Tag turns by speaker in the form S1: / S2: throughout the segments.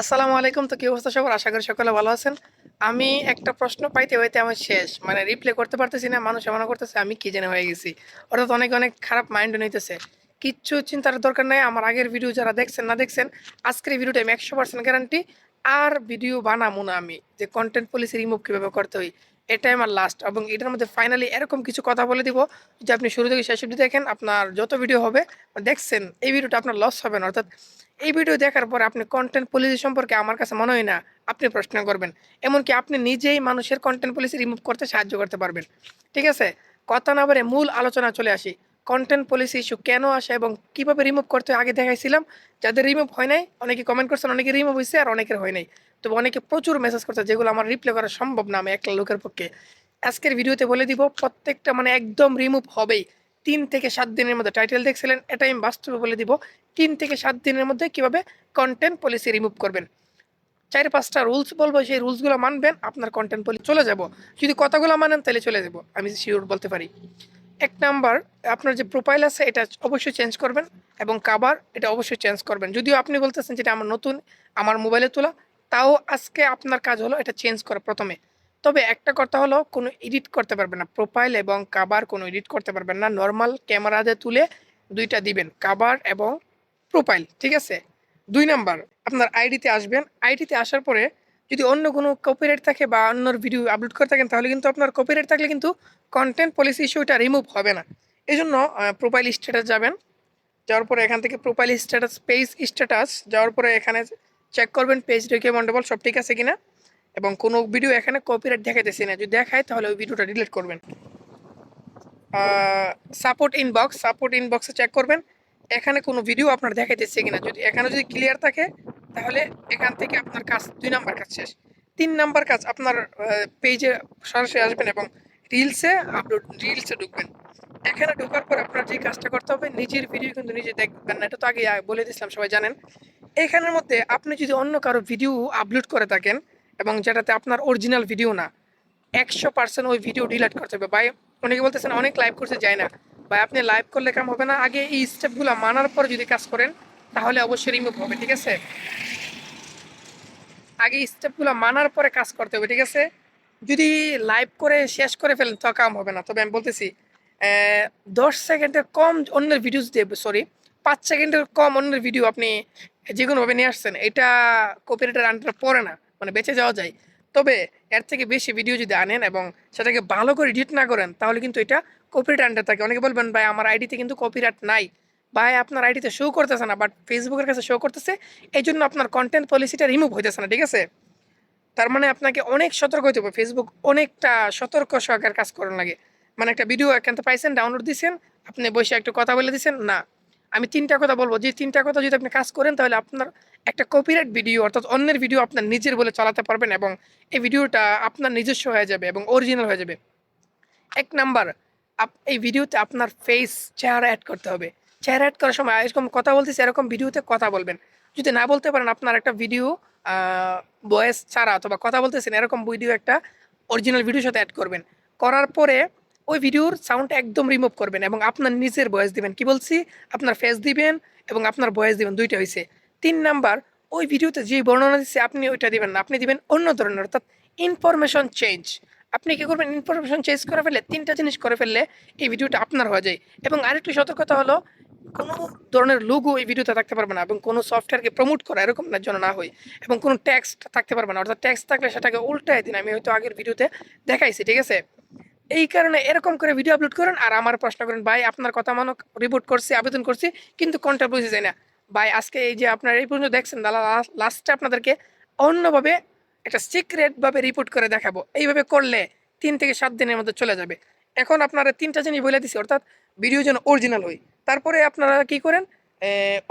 S1: আসসালামু আলাইকুম। তো কি অবস্থা সবার? আশা করি সকলে ভালো আছেন। আমি একটা প্রশ্ন পাইতে হইতে আমার শেষ। মানে রিপ্লে করতে পারতেছি না, মানুষ মনে করতেছে, আমি কি জেনে হয়ে গেছি। অর্থাৎ অনেক অনেক খারাপ মাইন্ড নিতেছে। কিচ্ছু চিন্তার দরকার নাই। আমার আগের ভিডিও যারা দেখছেন, না দেখছেন, আজকের ভিডিওটা আমি একশো পার্সেন্ট গ্যারান্টি আর ভিডিও বানাবো না আমি। যে কন্টেন্ট পলিসি রিমুভ কীভাবে করতে হয়, এটাই আমার লাস্ট এবং এটার মধ্যে ফাইনালি এরকম কিছু কথা বলে দিব, যে আপনি শুরু থেকে শেষ অবধি দেখেন, আপনার যত ভিডিও হবে, দেখছেন, এই ভিডিওটা আপনার লস হবে না। অর্থাৎ এই ভিডিও দেখার পর আপনি কন্টেন্ট পলিসি সম্পর্কে আমার কাছে মনে হয় না, আপনি প্রশ্ন করবেন। এমনকি আপনি নিজেই মানুষের কন্টেন্ট পলিসি রিমুভ করতে সাহায্য করতে পারবেন। ঠিক আছে? কথা না বলে মূল আলোচনা চলে আসি। কন্টেন্ট পলিসি ইস্যু কেন আসে এবং কীভাবে রিমুভ করতে আগে দেখাইছিলাম। যাদের রিমুভ হয় নাই, অনেকে কমেন্ট করছেন, অনেকে রিমুভ হয়েছে আর অনেকের হয় নাই। তবে অনেকে প্রচুর মেসেজ করছে, যেগুলো আমার রিপ্লাই করা সম্ভব না আমি একটা লোকের পক্ষে। আজকের ভিডিওতে বলে দিব, প্রত্যেকটা মানে একদম রিমুভ হবেই। তিন থেকে সাত দিনের মধ্যে টাইটেল দেখছিলেন এটা আমি বাস্তবে বলে দিব। তিন থেকে সাত দিনের মধ্যে কীভাবে কন্টেন্ট পলিসি রিমুভ করবেন? চার পাঁচটা রুলস বলব, সেই রুলসগুলো মানবেন, আপনার কন্টেন্ট পলিসি চলে যাব। যদি কথাগুলো মানেন, তাহলে চলে যাব। আমি শিওর বলতে পারি। এক নাম্বার আপনার যে প্রোফাইল আছে, এটা অবশ্যই চেঞ্জ করবেন এবং কাবার এটা অবশ্যই চেঞ্জ করবেন। যদিও আপনি বলতেছেন যেটা আমার নতুন, আমার মোবাইলে তোলা, তাও আজকে আপনার কাজ হলো এটা চেঞ্জ করা প্রথমে। তবে একটা কথা হলো, কোনো এডিট করতে পারবেন না। প্রোফাইল এবং কাবার কোনো এডিট করতে পারবেন না। নর্মাল ক্যামেরাতে তুলে দুইটা দিবেন কাবার এবং প্রোফাইল ঠিক আছে? দুই নাম্বার, আপনার আইডিতে আসবেন। আইডিতে আসার পরে যদি অন্য কোনো কপিরাইট থাকে বা অন্যর ভিডিও আপলোড করে থাকেন, তাহলে কিন্তু আপনার কপিরাইট থাকলে কিন্তু কন্টেন্ট পলিসি ইস্যুটা রিমুভ হবে না। এই জন্য প্রোফাইল স্ট্যাটাস যাবেন। যাওয়ার পরে এখান থেকে প্রোফাইল স্ট্যাটাস পেজ স্ট্যাটাস যাওয়ার পরে এখানে চেক করবেন পেজ রিকমেন্ডেবল সব ঠিক আছে কিনা? এবং কোনো ভিডিও এখানে কপিরাইট দেখাইতেছি না। যদি দেখায়, তাহলে ওই ভিডিওটা ডিলিট করবেন। সাপোর্ট ইনবক্স সাপোর্ট ইনবক্সে চেক করবেন। এখানে কোনো ভিডিও আপনার দেখাইতেছে কিনা। যদি এখানে যদি ক্লিয়ার থাকে, তাহলে এখান থেকে আপনার কাজ দুই নাম্বার কাজ শেষ। তিন নাম্বার কাজ, আপনার পেজে সরাসরি আসবেন এবং রিলসে আপলোড রিলসে ঢুকবেন। এখানে ঢোকার পর আপনার যে কাজটা করতে হবে, নিজের ভিডিও কিন্তু নিজে দেখবেন না। এটা তো আগে বলে দিয়েছিলাম, সবাই জানেন। এখানের মধ্যে আপনি যদি অন্য কারও ভিডিও আপলোড করে থাকেন এবং যেটাতে আপনার অরিজিনাল ভিডিও না, একশো পার্সেন্ট ওই ভিডিও ডিলিট করতে হবে। ভাই, অনেকে বলতেছেন, অনেক লাইভ করতে যায় না। ভাই, আপনি লাইভ করলে কাম হবে না। আগে এই স্টেপগুলো মানার পর যদি কাজ করেন, তাহলে অবশ্যই রিমুভ হবে, ঠিক আছে? আগে স্টেপগুলো মানার পরে কাজ করতে হবে, ঠিক আছে? যদি লাইভ করে শেষ করে ফেলেন, তো কাম হবে না। তবে আমি বলতেছি দশ সেকেন্ডের কম অন্যের ভিডিও যদি সরি পাঁচ সেকেন্ডের কম অন্যের ভিডিও আপনি যে কোনোভাবে নিয়ে আসছেন, এটা কপিরাইটের আন্ডারে পড়ে না। মানে বেঁচে যাওয়া যায়। তবে এর থেকে বেশি ভিডিও যদি আনেন এবং সেটাকে ভালো করে এডিট না করেন, তাহলে কিন্তু এটা কপিরাইট আন্ডার থাকে। অনেকে বলবেন, ভাই, আমার আইডিতে কিন্তু কপিরাইট নাই। ভাই, আপনার আইডিতে শো করতেছে না বাট ফেসবুকের কাছে শো করতেছে এই জন্য আপনার কন্টেন্ট পলিসিটা রিমুভ হইতেছে না, ঠিক আছে? তার মানে আপনাকে অনেক সতর্ক হতে হবে। ফেসবুক অনেকটা সতর্ক সহকার কাজ করার লাগে। মানে একটা ভিডিও এখান থেকে পাইছেন ডাউনলোড দিয়েছেন আপনি বসে একটু কথা বলে দিয়েছেন না। আমি তিনটা কথা বলব। যে তিনটা কথা যদি আপনি কাজ করেন, তাহলে আপনার একটা কপিরাইট ভিডিও অর্থাৎ অন্যের ভিডিও আপনার নিজের বলে চালাতে পারবেন এবং এই ভিডিওটা আপনার নিজস্ব হয়ে যাবে এবং অরিজিনাল হয়ে যাবে। এক নাম্বার এই ভিডিওতে আপনার ফেস চেহারা অ্যাড করতে হবে। চেহারা অ্যাড করার সময় এরকম কথা বলতেছি, এরকম ভিডিওতে কথা বলবেন। যদি না বলতে পারেন আপনার একটা ভিডিও ভয়েস ছাড়া অথবা কথা বলতেছেন, এরকম ভিডিও একটা অরিজিনাল ভিডিওর সাথে অ্যাড করবেন। করার পরে ওই ভিডিওর সাউন্ড একদম রিমুভ করবেন এবং আপনার নিজের ভয়েস দিবেন। কি বলছি? আপনার ফেস দিবেন এবং আপনার ভয়েস দিবেন, দুইটা হয়েছে তিন নাম্বার, ওই ভিডিওতে যে বর্ণনা দিচ্ছে আপনি ওইটা দিবেন না। আপনি দিবেন অন্য ধরনের, অর্থাৎ ইনফরমেশন চেঞ্জ আপনি কী করবেন? ইনফরমেশন চেঞ্জ করে ফেললে, তিনটা জিনিস করে ফেললে এই ভিডিওটা আপনার হয়ে যায়। এবং আরেকটি সতর্কতা হলো, কোনো ধরনের লোগো এই ভিডিওতে থাকতে পারবে না এবং কোনো সফটওয়্যারকে প্রমোট করা এরকম না, যেন না হয়। এবং কোনো ট্যাক্স থাকতে পারবে না, অর্থাৎ ট্যাক্স থাকলে সেটাকে উল্টায় দিন। আমি হয়তো আগের ভিডিওতে দেখাইছি, ঠিক আছে? এই কারণে এরকম করে ভিডিও আপলোড করেন আর আমার প্রশ্ন করেন, ভাই, আপনার কথা মানক রিপোর্ট করছি, আবেদন করছি, কিন্তু কোনটা বুঝে যায় না। ভাই, আজকে এই যে আপনার এই পর্যন্ত দেখছেন, দাদা লাস্টে আপনাদেরকে অন্যভাবে একটা সিক্রেটভাবে রিপোর্ট করে দেখাবো। এইভাবে করলে তিন থেকে সাত দিনের মধ্যে চলে যাবে। এখন আপনারা তিনটা জিনিস বলে দিছি, অর্থাৎ ভিডিও যেন অরিজিনাল হয়। তারপরে আপনারা কি করেন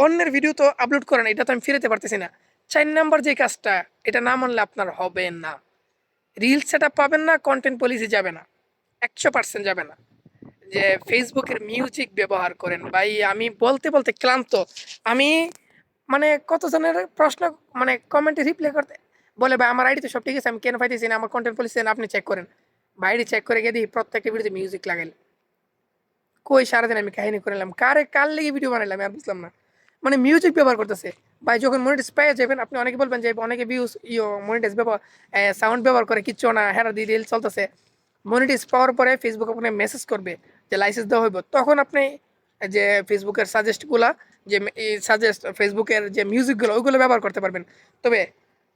S1: অন্যের ভিডিও তো আপলোড করেন, এটা তো আমি ফিরেতে পারতেছি না। চার নাম্বার যে কাজটা, এটা না মানলে আপনার হবে না। রিলস সেট পাবেন না কন্টেন্ট পলিসি যাবে না। একশো পার্সেন্ট যাবে না। যে ফেসবুকের মিউজিক ব্যবহার করেন। ভাই, আমি বলতে বলতে ক্লান্ত। আমি মানে কতজনের প্রশ্ন মানে কমেন্টে রিপ্লাই করতে বলে, ভাই, আমার আইডি তো সব ঠিক আছে, আমি কেন পাইতেছি না? আমার কন্টেন্ট পলিসি আপনি চেক করেন। বাইরে চেক করে গিয়ে দিই প্রত্যেকটা ভিডিওতে মিউজিক লাগাইল। কই, সারাদিন আমি কাহিনী করে নিলাম। কারে, কার লেগে ভিডিও বানাইলাম আর বুঝলাম না। মানে মিউজিক ব্যবহার করতেছে। ভাই, যখন মনিটাইজ পেয়ে যাবেন, আপনি অনেকে বলবেন যে, অনেকে ভিউজ ইও মনিটাইজ ব্যবহার সাউন্ড ব্যবহার করে, কিচ্ছু না, হেরা দিয়ে রিল চলতেছে। মনিটাইজ পাওয়ার পরে ফেসবুক আপনাকে মেসেজ করবে যে লাইসেন্স দেওয়া হইব। তখন আপনি যে ফেসবুকের সাজেস্টগুলা যে সাজেস্ট ফেসবুকের যে মিউজিকগুলো ওইগুলো ব্যবহার করতে পারবেন। তবে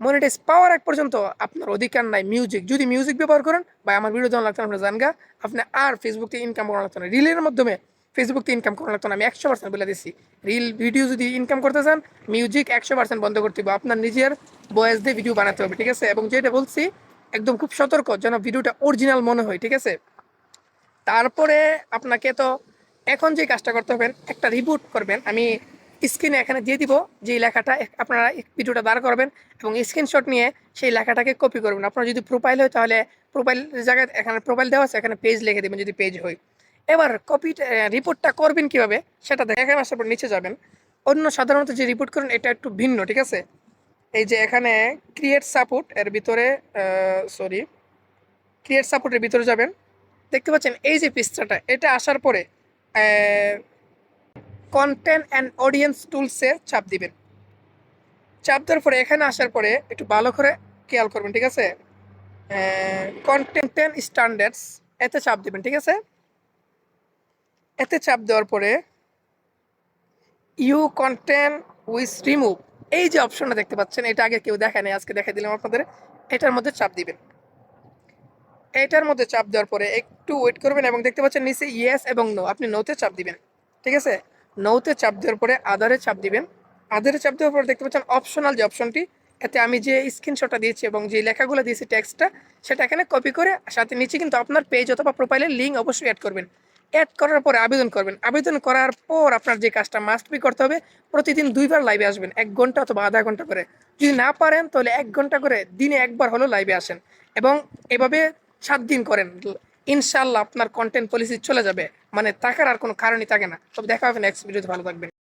S1: মনিটাইজ পাওয়ার এক পর্যন্ত আপনার অধিকার নাই মিউজিক যদি মিউজিক ব্যবহার করেন বা আমার ভিডিও যখন লাগতো আপনার আপনি জানগা। আপনি আর ফেসবুক থেকে ইনকাম করা লাগতো না। রিলের মাধ্যমে ফেসবুক থেকে ইনকাম করা লাগতো না, আমি একশো পার্সেন্ট বলে দিচ্ছি রিল ভিডিও যদি ইনকাম করতে চান মিউজিক একশো পার্সেন্ট বন্ধ করতে হবে আপনার নিজের বয়েস দিয়ে ভিডিও বানাতে হবে, ঠিক আছে? এবং যেটা বলছি একদম খুব সতর্ক যেন ভিডিওটা অরিজিনাল মনে হয়, ঠিক আছে? তারপরে আপনাকে তো এখন যে কাজটা করতে হবে, একটা রিবুট করবেন। আমি স্ক্রিনে এখানে দিয়ে দিব যে লেখাটা আপনারা ভিডিওটা দাঁড় করবেন এবং স্ক্রিনশট নিয়ে সেই লেখাটাকে কপি করবেন। আপনার যদি প্রোফাইল হয় তাহলে প্রোফাইল জায়গায় এখানে প্রোফাইল দেওয়া আছে, এখানে পেজ লিখে দেবেন যদি পেজ হয়। এবার কপি রিপোর্টটা করবেন কীভাবে? সেটা দেখেন আসার পর নিচে যাবেন। অন্য সাধারণত যে রিপোর্ট করেন, এটা একটু ভিন্ন, ঠিক আছে? এই যে এখানে ক্রিয়েট সাপোর্ট এর ভিতরে সরি ক্রিয়েট সাপোর্টের ভিতরে যাবেন। দেখতে পাচ্ছেন এই যে পৃষ্ঠাটা, এটা আসার পরে কন্টেন্ট অ্যান্ড অডিয়েন্স টুলসে চাপ দিবেন। চাপ দেওয়ার পরে এখানে আসার পরে একটু ভালো করে খেয়াল করবেন, ঠিক আছে? কন্টেন্ট স্ট্যান্ডার্ডস এতে চাপ দিবেন, ঠিক আছে? এতে চাপ দেওয়ার পরে ইউ কন্টেন্ট উইথ রিমুভ এই যে অপশনটা দেখতে পাচ্ছেন, এটা আগে কেউ দেখায় নাই, আজকে দেখাই দিলাম আপনাদের। এটার মধ্যে চাপ দিবেন। এটার মধ্যে চাপ দেওয়ার পরে একটু ওয়েট করবেন এবং দেখতে পাচ্ছেন নিচে ইয়েস এবং নো আপনি নোতে চাপ দিবেন। ঠিক আছে? নোতে চাপ দেওয়ার পরে আধারে চাপ দিবেন। আধারে চাপ দেওয়ার পরে দেখতে পাচ্ছেন অপশনাল যে অপশনটি এতে আমি যে স্ক্রিনশটটা দিয়েছি এবং যে লেখাগুলো দিয়েছি টেক্সটটা সেটা এখানে কপি করে, সাথে নিচে কিন্তু আপনার পেজ অথবা প্রোফাইলের লিঙ্ক অবশ্যই অ্যাড করবেন। অ্যাড করার পরে আবেদন করবেন। আবেদন করার পর আপনার যে কাজটা মাস্ট বি করতে হবে, প্রতিদিন দুইবার লাইভে আসবেন, এক ঘণ্টা অথবা আধা ঘণ্টা করে। যদি না পারেন, তাহলে এক ঘণ্টা করে দিনে একবার হলো লাইভে আসেন এবং এভাবে সাত দিন করেন। ইনশাল্লাহ আপনার কন্টেন্ট পলিসি চলে যাবে। মানে টাকার আর কোনো কারণই থাকে না। তবে দেখা হবে নেক্সট ভিডিওতে ভালো থাকবেন।